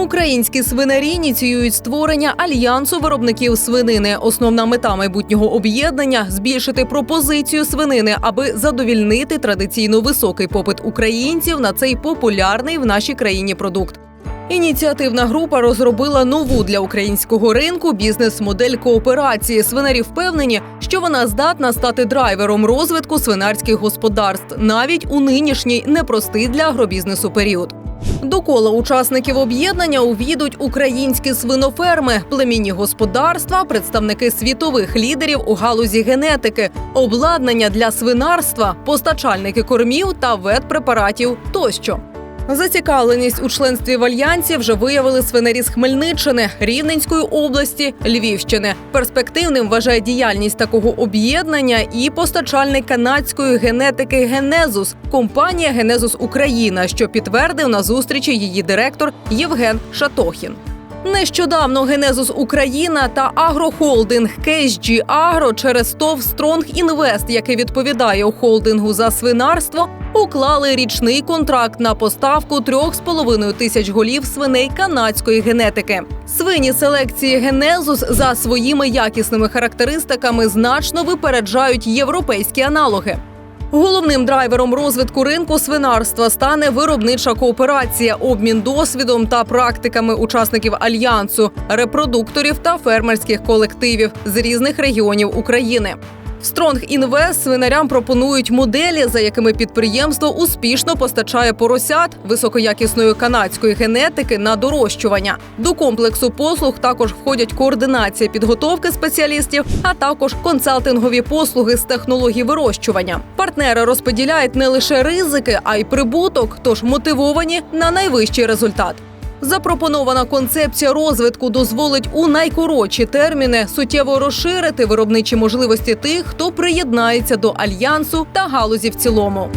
Українські свинарі ініціюють створення альянсу виробників свинини. Основна мета майбутнього об'єднання збільшити пропозицію свинини, аби задовільнити традиційно високий попит українців на цей популярний в нашій країні продукт. Ініціативна група розробила нову для українського ринку бізнес-модель кооперації. Свинарі впевнені, що вона здатна стати драйвером розвитку свинарських господарств навіть у нинішній непростий для агробізнесу період. До кола учасників об'єднання увійдуть українські свиноферми, племінні господарства, представники світових лідерів у галузі генетики, обладнання для свинарства, постачальники кормів та ветпрепаратів тощо. Зацікавленість у членстві в альянсі вже виявили свинарі з Хмельниччини, Рівненської області, Львівщини. Перспективним вважає діяльність такого об'єднання і постачальник канадської генетики Генезус, компанія Генезус Україна, що підтвердив на зустрічі її директор Євген Шатохін. Нещодавно Генезус Україна та агрохолдинг KSG Агро через ТОВ Стронг Інвест, який відповідає у холдингу за свинарство, уклали річний контракт на поставку 3,5 тисяч голів свиней канадської генетики. Свині селекції Генезус за своїми якісними характеристиками значно випереджають європейські аналоги. Головним драйвером розвитку ринку свинарства стане виробнича кооперація, обмін досвідом та практиками учасників альянсу, репродукторів та фермерських колективів з різних регіонів України. В Стронг Інвест свинарям пропонують моделі, за якими підприємство успішно постачає поросят високоякісної канадської генетики на дорощування. До комплексу послуг також входять координація підготовки спеціалістів, а також консалтингові послуги з технологій вирощування. Партнери розподіляють не лише ризики, а й прибуток, тож мотивовані на найвищий результат. Запропонована концепція розвитку дозволить у найкоротші терміни суттєво розширити виробничі можливості тих, хто приєднається до альянсу та галузі в цілому.